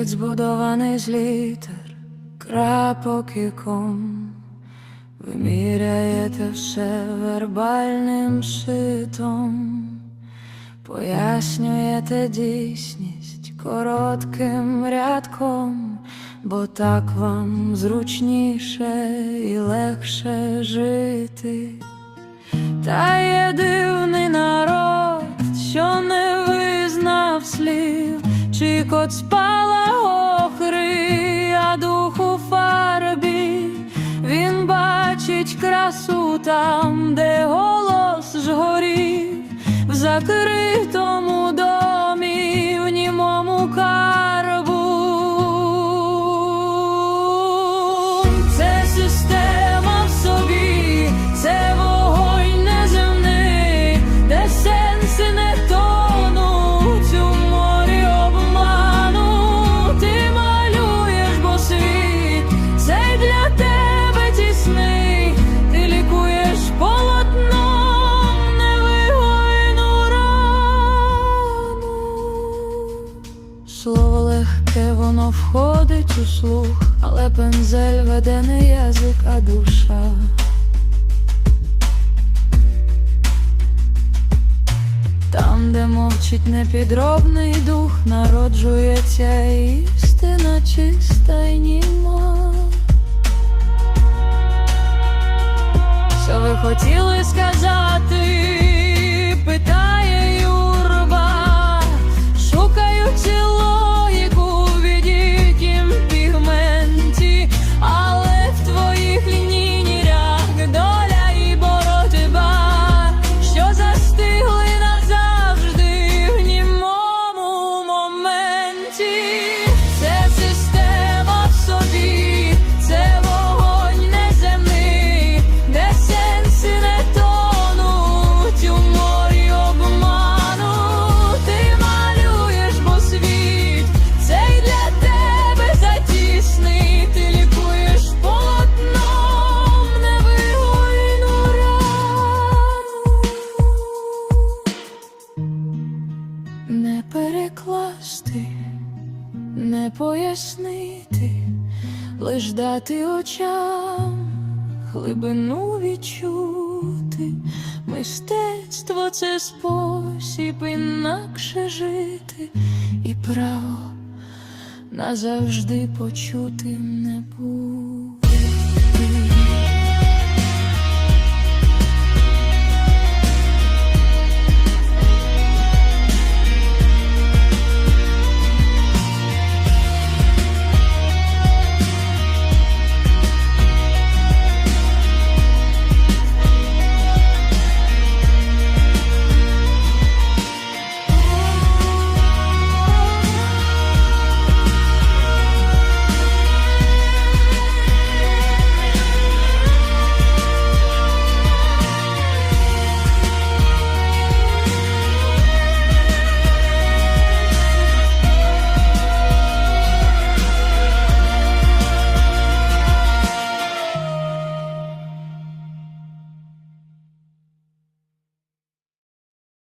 світ збудований з літер, крапок і ком. Виміряєте все вербальним шитом, пояснюєте дійсність коротким рядком, бо так вам зручніше і легше жити. Та є дивний народ, що не визнав слів, чи кот спала там, де голос жгорів, в закритому воно входить у слух, але пензель веде не язик, а душа. Там, де мовчить непідробний дух, народжується істина чиста й німа. Що ви хотіли сказати? Це система в собі, це вогонь неземний, де сенси не тонуть у морі обману. Ти малюєш, бо світ цей для тебе затісний, ти лікуєш полотном невигойну рану. Не перекласти, не пояснити, лиш дати очам глибину відчути. Мистецтво це спосіб інакше жити, і право назавжди почути не буде.